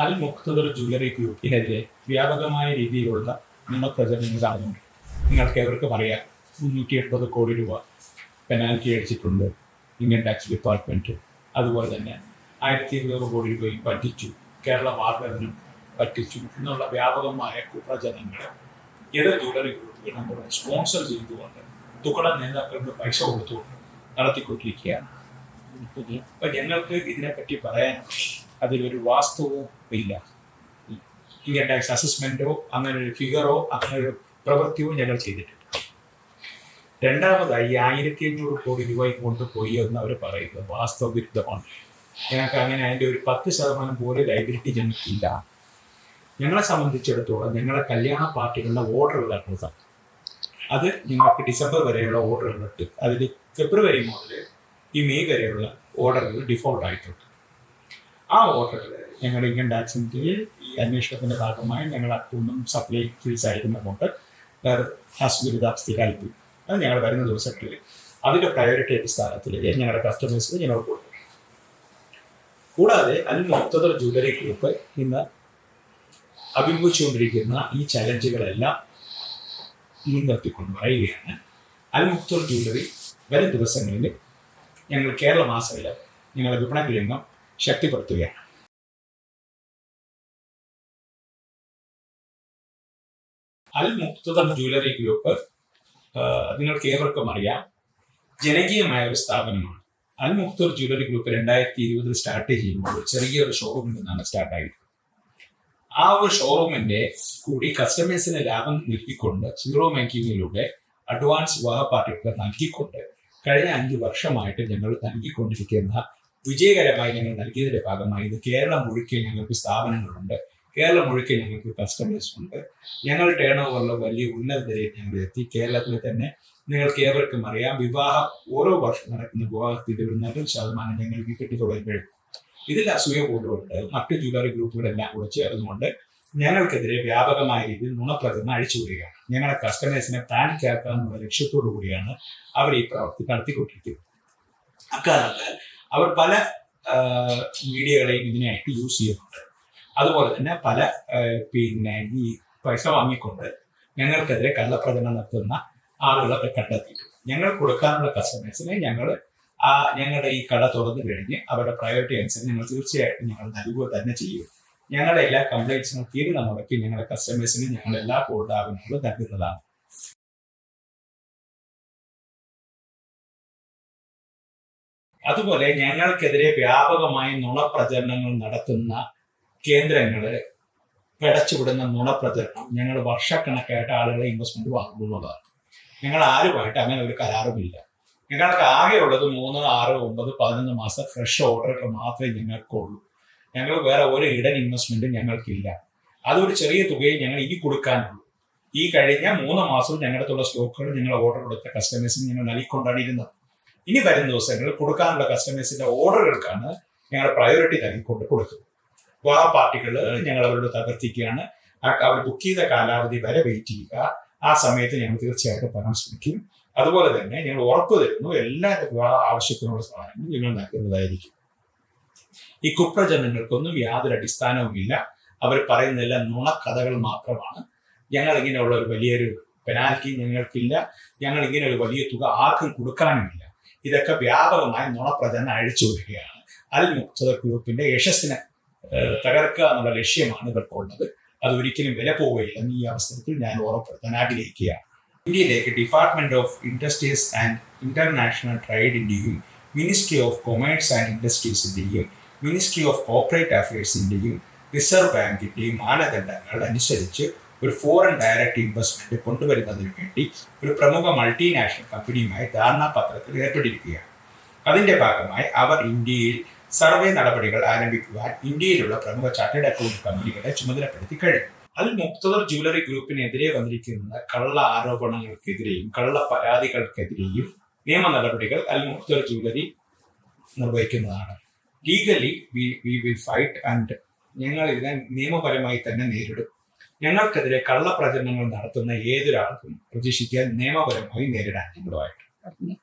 അൽ Muktadar jewellery ഗ്രൂപ്പിനെതിരെ വ്യാപകമായ രീതിയിലുള്ള നിയമപ്രചരണങ്ങൾ നടന്നു. നിങ്ങൾക്ക് അവർക്ക് പറയാം? മുന്നൂറ്റി എൺപത് കോടി രൂപ പെനാൽറ്റി അടിച്ചിട്ടുണ്ട് ഇന്ത്യൻ ടാക്സ് ഡിപ്പാർട്ട്മെന്റ് അതുപോലെ തന്നെ ആയിരത്തി ഇരുന്നൂറ് കോടി രൂപയും പറ്റിച്ചു. കേരള മാർഗനും പറ്റിച്ചു. എന്നുള്ള വ്യാപകമായ കുപ്രചരണങ്ങൾ എതിർ ജ്വല്ലറി ഗ്രൂപ്പുകൾ നമ്മുടെ സ്പോൺസർ ചെയ്തുകൊണ്ട് തുകട നേതാക്കൾക്ക് പൈസ കൊടുത്തുകൊണ്ട് നടത്തിക്കൊണ്ടിരിക്കുകയാണ്. അപ്പം ഞങ്ങൾക്ക് ഇതിനെപ്പറ്റി പറയാൻ അതിലൊരു വാസ്തവവും ഇല്ല. ഇൻകം ടാക്സ് അസസ്മെന്റോ അങ്ങനെ ഒരു ഫിഗറോ അങ്ങനെ ഒരു പ്രവൃത്തിയോ ഞങ്ങൾ ചെയ്തിട്ടില്ല. രണ്ടാമതായി ആയിരത്തി അഞ്ഞൂറ് കോടി രൂപ കൊണ്ടുപോയി എന്ന് അവർ പറയുന്നത് വാസ്തവ വിരുദ്ധമാണ് ഞങ്ങൾക്ക് അങ്ങനെ അതിന്റെ ഒരു പത്ത് ശതമാനം പോലും ലൈബിലിറ്റി ഞങ്ങൾക്കില്ല ഞങ്ങളെ സംബന്ധിച്ചിടത്തോളം ഞങ്ങളെ കല്യാണ പാർട്ടികളുടെ ഓർഡറുകൾ സാർ അത് ഞങ്ങൾക്ക് ഡിസംബർ വരെയുള്ള ഓർഡറുകളുണ്ട് അതിൽ ഫെബ്രുവരി മുതൽ ഈ മെയ് വരെയുള്ള ഓർഡറുകൾ ഡിഫോൾട്ട് ആയിട്ടുണ്ട്. ആ ഓർഡർ ഞങ്ങളുടെ ഇൻകം ടാക്സിന്റെ ഈ അന്വേഷണത്തിന്റെ ഭാഗമായി ഞങ്ങൾ അക്കൗണ്ടും സപ്ലൈ ഫീസ് അയക്കുന്നതുകൊണ്ട് അസുഖിതാവസ്ഥയിലായിപ്പോയി അത് ഞങ്ങൾ വരുന്ന ദിവസത്തിൽ അതിന്റെ പ്രയോറിറ്റി അടിസ്ഥാനത്തിൽ ഞങ്ങളുടെ കസ്റ്റമേഴ്സിന് ഞങ്ങൾ കൊടുക്കും. കൂടാതെ അൽ മുക്തദർ ജൂലറി ഗ്രൂപ്പ് ഇന്ന് അഭിമുഖിച്ചുകൊണ്ടിരിക്കുന്ന ഈ ചലഞ്ചുകളെല്ലാം മുൻനിർത്തിക്കൊണ്ട് പറയുകയാണ്. അൽ ജ്വല്ലറി വരും ദിവസങ്ങളിൽ ഞങ്ങൾ കേരള മാസയിൽ ഞങ്ങളുടെ വിപണന രംഗം ശക്തിപ്പെടുത്തുകയാണ്. അൽ മുക്തദർ ജ്വല്ലറി ഗ്രൂപ്പ് നിങ്ങൾക്ക് ഏവർക്കും അറിയാം. ജനകീയമായ ഒരു സ്ഥാപനമാണ്. അൽ മുക്തർ ജ്വല്ലറി ഗ്രൂപ്പ് രണ്ടായിരത്തി ഇരുപതിൽ സ്റ്റാർട്ട് ചെയ്യുമ്പോൾ ചെറിയൊരു ഷോറൂമിൽ നിന്നാണ് സ്റ്റാർട്ട് ആയത് ആ ഒരു ഷോറൂമിന്റെ കൂടി കസ്റ്റമേഴ്സിന് ലാഭം നിർത്തിക്കൊണ്ട് സീറോ മേക്കിങ്ങിലൂടെ അഡ്വാൻസ് വിവാഹ പാർട്ടികൾക്ക് നൽകിക്കൊണ്ട് കഴിഞ്ഞ അഞ്ച് വർഷമായിട്ട് ഞങ്ങൾ നൽകിക്കൊണ്ടിരിക്കുന്ന വിജയകരമായി ഞങ്ങൾ നൽകിയതിന്റെ ഭാഗമായി ഇത് കേരളം മുഴുക്കെ ഞങ്ങൾക്ക് സ്ഥാപനങ്ങളുണ്ട്. കേരളം മുഴുക്കെ ഞങ്ങൾക്ക് കസ്റ്റമേഴ്സ് ഉണ്ട്. ഞങ്ങൾ ടേൺ ഓവറിൽ വലിയ ഉന്നത നിലയിൽ ഞങ്ങൾ എത്തി. കേരളത്തിൽ തന്നെ നിങ്ങൾക്ക് ഏവർക്കും അറിയാം വിവാഹം ഓരോ വർഷം നടക്കുന്ന വിവാഹത്തിന്റെ ഒരു നല്ലൊരു ശതമാനം ഞങ്ങൾക്ക് കിട്ടി തുടങ്ങുമ്പോഴും ഇതിൽ അസൂയ കൊണ്ടുകൊണ്ട് മറ്റു ജ്വല്ലറി ഗ്രൂപ്പുകളെല്ലാം കൂടെ ചേർന്നുകൊണ്ട് ഞങ്ങൾക്കെതിരെ വ്യാപകമായ രീതിയിൽ നുണപ്രചരണം അഴിച്ചുവിടുകയാണ് ഞങ്ങളുടെ കസ്റ്റമേഴ്സിനെ പാനിക് ആക്കുക എന്നുള്ള ലക്ഷ്യത്തോടു കൂടിയാണ് അവർ ഈ പ്രവൃത്തി നടത്തിക്കൊണ്ടിരിക്കുന്നത്. അക്കാരണത്താൽ അവർ പല മീഡിയകളെയും ഇതിനായിട്ട് യൂസ് ചെയ്യുന്നുണ്ട് അതുപോലെ തന്നെ പല പിന്നെ ഈ പൈസ വാങ്ങിക്കൊണ്ട് ഞങ്ങൾക്കെതിരെ കള്ളപ്രചരണം നടത്തുന്ന ആളുകളൊക്കെ കണ്ടെത്തിയിട്ടുണ്ട്. ഞങ്ങൾ കൊടുക്കാനുള്ള കസ്റ്റമേഴ്സിനെ ഞങ്ങൾ ആ ഞങ്ങളുടെ ഈ കട തുറന്നു കഴിഞ്ഞ് അവരുടെ പ്രയോറിറ്റി അനുസരിച്ച് ഞങ്ങൾ തീർച്ചയായിട്ടും ഞങ്ങൾ നൽകുക തന്നെ ചെയ്യും. ഞങ്ങളുടെ എല്ലാ കംപ്ലൈൻസിനും തീരുന്ന മുടക്കി ഞങ്ങളുടെ കസ്റ്റമേഴ്സിന് ഞങ്ങൾ എല്ലാ പ്രോത്സാഹനങ്ങളും നൽകുന്നതാണ്. അതുപോലെ ഞങ്ങൾക്കെതിരെ വ്യാപകമായി നുണപ്രചരണങ്ങൾ നടത്തുന്ന കേന്ദ്രങ്ങൾ പിടച്ചുവിടുന്ന നുണപ്രചരണം. ഞങ്ങൾ വർഷക്കണക്കായിട്ട് ആളുകളെ ഇൻവെസ്റ്റ്മെന്റ് വാങ്ങുന്നതാണ്. ഞങ്ങൾ ആരുമായിട്ട് അങ്ങനെ ഒരു കരാറുമില്ല. ഞങ്ങൾക്ക് ആകെയുള്ളത് മൂന്ന് ആറ് ഒമ്പത് പതിനൊന്ന് മാസം ഫ്രഷ് ഓർഡറുകൾ മാത്രമേ ഞങ്ങൾക്കുള്ളൂ. ഞങ്ങൾ വേറെ ഒരു ഇടൻ ഇൻവെസ്റ്റ്മെന്റും ഞങ്ങൾക്കില്ല. അതൊരു ചെറിയ തുകയും ഞങ്ങൾ ഇനി കൊടുക്കാനുള്ളൂ. ഈ കഴിഞ്ഞ മൂന്ന് മാസവും ഞങ്ങളുടെ അടുത്തുള്ള സ്റ്റോക്കുകൾ ഞങ്ങൾ ഓർഡർ കൊടുത്ത കസ്റ്റമേഴ്സിന് ഞങ്ങൾ നൽകിക്കൊണ്ടാണ് ഇരുന്നത്. ഇനി വരുന്ന ദിവസങ്ങളിൽ കൊടുക്കാനുള്ള കസ്റ്റമേഴ്സിന്റെ ഓർഡറുകൾക്കാണ് ഞങ്ങൾ പ്രയോറിറ്റി നൽകിക്കൊണ്ട് കൊടുക്കുന്നത് ആ പാർട്ടികൾ ഞങ്ങൾ അവരോട് തകർത്തിക്കുകയാണ് അവർ ബുക്ക് ചെയ്ത കാലാവധി വരെ വെയിറ്റ് ചെയ്യുക. ആ സമയത്ത് ഞങ്ങൾ തീർച്ചയായിട്ടും പറയാൻ ശ്രമിക്കും. അതുപോലെ തന്നെ ഞങ്ങൾ ഉറപ്പ് തരുന്നു എല്ലാ വിവാഹ ആവശ്യത്തിനുള്ള സാധനങ്ങളും ഞങ്ങൾ നൽകുന്നതായിരിക്കും. ഈ കുപ്രചരണങ്ങൾക്കൊന്നും യാതൊരു അടിസ്ഥാനവുമില്ല അവർ പറയുന്നതെല്ലാം നുണക്കഥകൾ മാത്രമാണ്. ഞങ്ങൾ ഇങ്ങനെയുള്ള ഒരു വലിയൊരു പെനാൽറ്റി ഞങ്ങൾക്കില്ല. ഞങ്ങൾ ഇങ്ങനെ ഒരു വലിയ തുക ആർക്കും കൊടുക്കാനുമില്ല. ഇതൊക്കെ വ്യാപകമായി നുണപ്രചരണം അഴിച്ചുവിടുകയാണ് അൽ മുക്തദ ഗ്രൂപ്പിന്റെ യശസ്സിനെ തകർക്കുക എന്നുള്ള ലക്ഷ്യമാണ് ഇവർക്കുള്ളത്. അത് ഒരിക്കലും വില പോവുകയില്ലെന്ന് ഈ അവസരത്തിൽ ഞാൻ ഓർമ്മപ്പെടുത്താൻ ആഗ്രഹിക്കുകയാണ്. ഇന്ത്യയിലേക്ക് department of industries and international ട്രേഡിന്റെയും ministry of commerce and ഇൻഡസ്ട്രീസിന്റെയും മിനിസ്ട്രി ഓഫ് കോർപ്പറേറ്റ് അഫയേഴ്സിന്റെയും റിസർവ് ബാങ്കിന്റെയും മാനദണ്ഡങ്ങൾ അനുസരിച്ച് ഒരു ഫോറിൻ ഡയറക്റ്റ് ഇൻവെസ്റ്റ്മെന്റ് കൊണ്ടുവരുന്നതിന് വേണ്ടി ഒരു പ്രമുഖ മൾട്ടിനാഷണൽ കമ്പനിയുമായി ധാരണാപത്രത്തിൽ ഏർപ്പെട്ടിരിക്കുകയാണ്. അതിന്റെ ഭാഗമായി അവർ ഇന്ത്യയിൽ സർവേ നടപടികൾ ആരംഭിക്കുവാൻ ഇന്ത്യയിലുള്ള പ്രമുഖ ചാർട്ടേഡ് അക്കൗണ്ട് കമ്പനികളെ ചുമതലപ്പെടുത്തി കഴിഞ്ഞു. അതിൽ മുക്തദർ ജ്വല്ലറി ഗ്രൂപ്പിനെതിരെ വന്നിരിക്കുന്ന കള്ള ആരോപണങ്ങൾക്കെതിരെയും കള്ള പരാതികൾക്കെതിരെയും നിയമ നടപടികൾ Al Muktadar jewellery നിർവഹിക്കുന്നതാണ്. Legally we will fight and ഞങ്ങൾ ഇതിനെ നിയമപരമായി തന്നെ നേരിടും. ഞങ്ങൾക്കെതിരെ കള്ളപ്രചരണങ്ങൾ നടത്തുന്ന ഏതൊരാൾക്കും പ്രതീക്ഷിക്കാൻ നിയമപരമായി നേരിടാൻ ഞങ്ങളുമായിട്ട്.